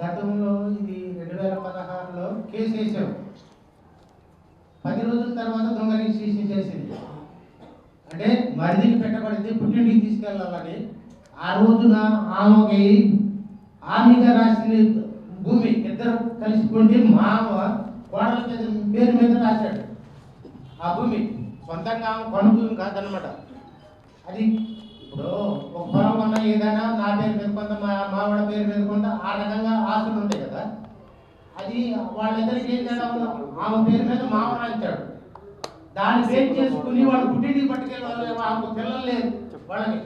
గతంలో ఇది రెండు వేల పదహారులో కేసు వేసావు పది రోజుల తర్వాత దొంగ రిజిస్ట్రేషన్ చేసింది. అంటే మరిదికి పెట్టబడింది పుట్టింటికి తీసుకెళ్ళాలని ఆ రోజున ఆమెకి ఆమెగా రాసిన భూమి ఇద్దరు కలిసిపోండి మామ కోడల మీద పేరు మీద రాశాడు. ఆ భూమి సొంతంగా ఆమె కొన భూమి కాదనమాట. అది ఇప్పుడు ఒక పొలం కొన్న ఏదైనా నా పేరు మీద కొంత మా మావాడ పేరు మీద కొంత ఆ రకంగా ఆస్తులు ఉంటాయి కదా. అది వాళ్ళిద్దరికి ఏం తేడా ఆమె పేరు మీద మామ అంటాడు దాన్ని బేస్ చేసుకుని వాళ్ళు పుట్టింటికి పట్టుకెళ్ళి వాళ్ళు వాళ్ళకు పిల్లలు లేరు వాళ్ళకి.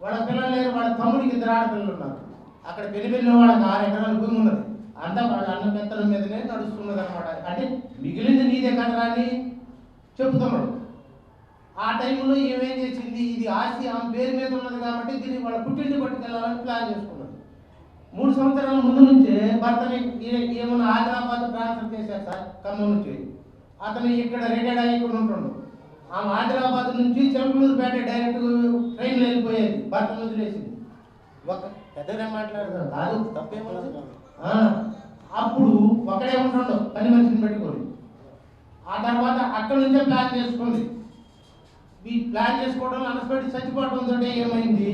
వాళ్ళ పిల్లలు లేరు వాళ్ళ తమ్ముడికి ఇద్దరు ఆడపిల్లలు ఉన్నారు. అక్కడ పెళ్ళి వాళ్ళకి ఆరు ఎకరాల భూమి ఉన్నది. అంతా వాళ్ళ అన్న పెత్తల మీదనే నడుస్తున్నది అనమాట అంటే మిగిలింది నీదే కదరా అని చెబుతున్నాడు ఆ టైంలో ఏమేం చేసింది? ఇది ఆస్తి ఆమె పేరు మీద ఉన్నది కాబట్టి దీన్ని వాళ్ళ పుట్టింటి పట్టుకెళ్ళాలని ప్లాన్ చేసుకున్నాడు మూడు సంవత్సరాల ముందు నుంచే భర్తని ఏమన్నా హైదరాబాద్ ట్రాన్స్ఫర్ చేశారు సార్ ఖమ్మం నుంచి అతను ఇక్కడ రిటైర్డ్ అయ్యి ఇక్కడ ఉంటుండు. ఆమె హైదరాబాద్ నుంచి చిలకలూరుపేట డైరెక్ట్ ట్రైన్లో వెళ్ళిపోయేది భర్త వదిలేసింది. ఒక పెద్దగా మాట్లాడతారు కాదు తప్పేమన్నది అప్పుడు ఒకడే ఉంటుండో పని మనిషిని పెట్టుకొని. ఆ తర్వాత అక్కడి నుంచే ప్లాన్ చేసుకుంది. ఈ ప్లాన్ చేసుకోవడం అనసపెట్టి చచ్చిపోవడం తోటే ఏమైంది?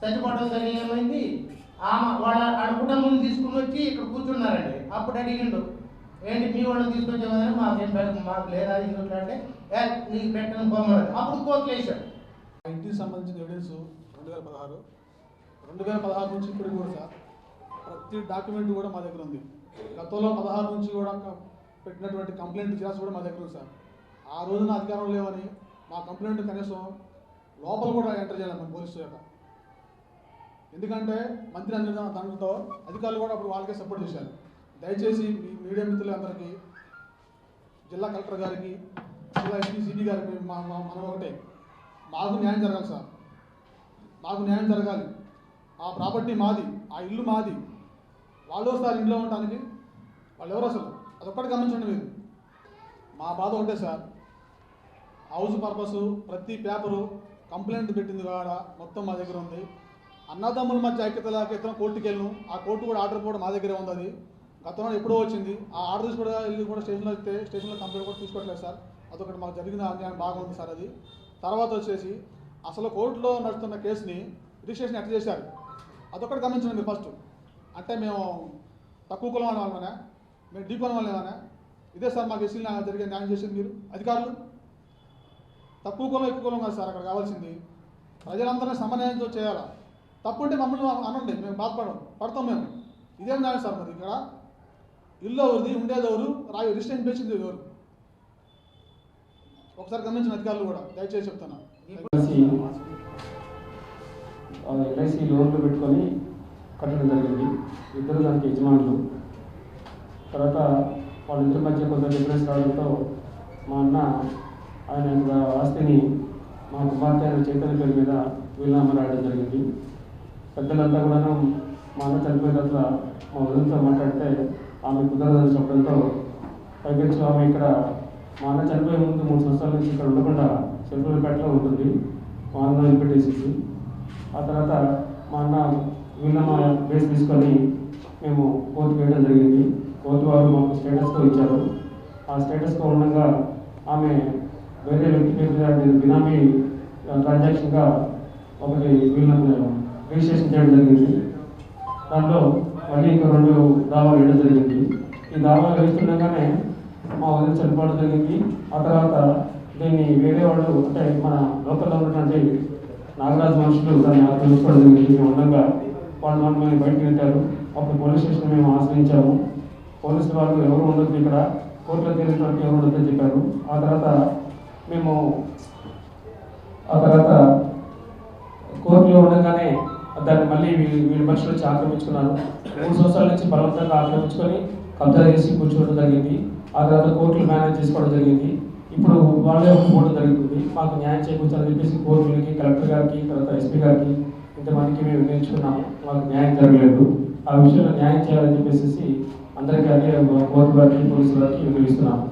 చచ్చిపోవడం తోటి ఏమైంది? ఆమె వాళ్ళ ఆడ కుటుంబం తీసుకుని వచ్చి ఇక్కడ కూర్చున్నారండి. అప్పుడు అడిగిండు ఏంటి మీ వాళ్ళని తీసుకొచ్చామని మాకేం పెట్ట మాకు లేదా ఇంట్లో అంటే "ఏ, నీకు పెట్టడం పోమన్నాడు అప్పుడు కోర్టులు వేసాడు ఆ ఇంటికి సంబంధించిన ఎవిడెన్స్ రెండు వేల పదహారు. రెండు వేల పదహారు నుంచి ఇప్పటికి కూడా సార్ ప్రతి డాక్యుమెంట్ కూడా మా దగ్గర ఉంది. గతంలో పదహారు నుంచి కూడా పెట్టినటువంటి కంప్లైంట్ చేసి కూడా మా దగ్గర ఉంది సార్. ఆ రోజున అధికారం లేవని మా కంప్లైంట్ కనీసం లోపల కూడా ఎంటర్ చేయాలి మన పోలీసు యొక్క ఎందుకంటే మంత్రి అందిన తండ్రితో అధికారులు కూడా అప్పుడు వాళ్ళకే సపోర్ట్ చేశారు. దయచేసి మీ మీడియా మిత్రులందరికీ జిల్లా కలెక్టర్ గారికి జిల్లా ఎస్పీ సిటీ గారికి మా మా- మనం ఒకటే. మాకు న్యాయం జరగాలి సార్. మాకు న్యాయం జరగాలి. ఆ ప్రాపర్టీ మాది ఆ ఇల్లు మాది. వాళ్ళు వస్తారు ఇంట్లో ఉండటానికి. వాళ్ళు ఎవరు అసలు? అదొక్కటి గమనించండి మీరు. మా బాధ ఒకటే సార్. హౌస్ పర్పస్ ప్రతి పేపరు కంప్లైంట్ పెట్టింది కూడా మొత్తం మా దగ్గర ఉంది. అన్నదమ్ముల మధ్య ఐక్యత లేక ఇతను కోర్టుకి వెళ్ళను. ఆ కోర్టు కూడా ఆర్డర్ కూడా మా దగ్గరే ఉంది అది. గతంలో ఎప్పుడో వచ్చింది. ఆ ఆర్డర్ తీసి కూడా వెళ్ళి కూడా స్టేషన్లో వస్తే స్టేషన్లో కంప్లైంట్ కూడా తీసుకోవట్లేదు సార్. అదొకటి మాకు జరిగిన అన్యాయం బాగుంది సార్ అది. తర్వాత వచ్చేసి అసలు కోర్టులో నడుస్తున్న కేసుని రిజిస్ట్రేషన్ ఎట్లా చేశారు? అదొకటి గమనించండి మీరు ఫస్ట్. అంటే మేము తక్కువ కులం అనే వాళ్ళమనే? మేము డీ కులం వాళ్ళమనే? ఇదే సార్ మాకు ఎస్సీలు జరిగే న్యాయం చేసింది మీరు? అధికారులు? తక్కువ కులం ఎక్కువ కులం కాదు సార్ అక్కడ కావాల్సింది. ప్రజలందరినీ సమన్వయంతో చేయాలా? తప్పు ఉంటే మమ్మల్ని అనండి మేము బాధపడం పడతాం మేము. ఇదేం కాదు సార్ మరి ఇక్కడ? ఇల్లు ఎవరిది ఉండేది ఎవరు? రాయి రిజిస్ట్రేషన్ పెంచింది ఎవరు? ఒకసారి గమనించిన అధికారులు కూడా దయచేసి చెప్తాను ఎల్ఐసి ఎల్ఐసి లోన్లు పెట్టుకొని కట్టడం జరిగింది. ఇద్దరు దానికి యజమానులు. తర్వాత వాళ్ళిద్దరి మధ్య కొంత డిఫరెన్స్ రావడంతో మా అన్న ఆయన యొక్క ఆస్తిని మా కుమార్తె చైతన్య పేరు మీద వీలునామా రాయడం జరిగింది. పెద్దలంతా కూడాను మా అన్న చనిపోయిన తర్వాత మా వదినతో మాట్లాడితే ఆమె కుదరదని చెప్పడంతో పైపెచ్చు ఆమె ఇక్కడ మా అన్న చనిపోయే ముందు మూడు సంవత్సరాల నుంచి ఇక్కడ ఉండకుండా చెరుకులపేటలో ఉంటుంది. మా అన్న వదిలిపెట్టేసేసి ఆ తర్వాత మా అన్న వీళ్ళమా బేస్ తీసుకొని మేము కోర్టు వేయడం జరిగింది. కోర్టు వారు మాకు స్టేటస్తో ఇచ్చారు. ఆ స్టేటస్తో ఉండగా ఆమె వేరే వ్యక్తి పేరు మీద బినామీ ట్రాన్సాక్షన్గా ఒకటి వీళ్ళని రిజిస్ట్రేషన్ చేయడం జరిగింది. దాంట్లో మళ్ళీ ఇంకా రెండు దావాలు వేయడం జరిగింది. ఈ దావాలు వేస్తుండగానే మా వదిన చనిపోవడం జరిగింది. ఆ తర్వాత దీన్ని వేరే వాళ్ళు అంటే మన లోకల్లో ఉన్నటువంటి నాగరాజు మనుషులు దాన్ని ఆక్రమించుకోవడం జరిగింది. మేము ఉండగా వాళ్ళు మమ్మల్ని బయటకు నెట్టారు అప్పుడు పోలీస్ స్టేషన్ మేము ఆశ్రయించాము. పోలీసు వాళ్ళు ఎవరు ఉండదు ఇక్కడ. కోర్టులో తేలిన ఎవరు ఉండదని చెప్పారు. ఆ తర్వాత మేము ఆ తర్వాత కోర్టులో ఉండగానే దాన్ని మళ్ళీ వీళ్ళు వీళ్ళ మనుషులు వచ్చి ఆక్రమించుకున్నారు. మూడు సంవత్సరాల నుంచి బలవంతంగా ఆక్రమించుకొని కబ్జా చేసి కూర్చోవడం జరిగింది. ఆ తర్వాత కోర్టులు మేనేజ్ చేసుకోవడం జరిగింది. ఇప్పుడు వాళ్ళే పోవడం జరుగుతుంది. మాకు న్యాయం చేకూర్చాలని చెప్పేసి కోర్టులకి కలెక్టర్ గారికి తర్వాత ఎస్పీ గారికి ఇంతమందికి మేము వినియోగించుకున్నాము. మాకు న్యాయం జరగలేదు. ఆ విషయంలో న్యాయం చేయాలని చెప్పేసి అందరికీ అదే కోర్టు వారికి పోలీసు వారికి వినియోగిస్తున్నాము.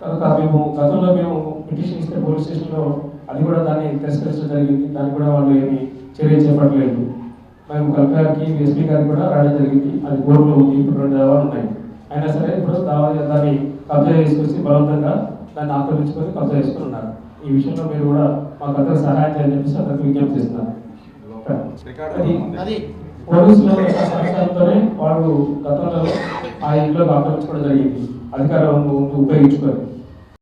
తర్వాత మేము గతంలో మేము పిటిషన్ ఇస్తే పోలీస్ స్టేషన్లో అది కూడా దాన్ని తిరస్కరించడం జరిగింది. దానికి కూడా వాళ్ళు ఏమి చర్య చేపట్టలేదు. మేము కలెక్టర్ గారికి ఎస్పీ గారికి కూడా రాయడం జరిగింది. అది కోర్టులో ఉంది. ఇప్పుడు రెండు దావాలు ఉన్నాయి. అయినా సరే ఇప్పుడు దావా దాన్ని కబ్జా చేసుకొచ్చి బలవంతంగా దాన్ని ఆక్రమించుకొని కబ్జా చేసుకుని ఉన్నారు. ఈ విషయంలో మీరు కూడా మాకు అందరూ సహాయం చేయాలని చెప్పేసి అందరికి విజ్ఞప్తి చేస్తున్నారు పోలీసుల సహకారంతోనే వాళ్ళు గతంలో ఆ ఇంట్లో ఆక్రమించుకోవడం జరిగింది. అధికారం ఉపయోగించుకొని.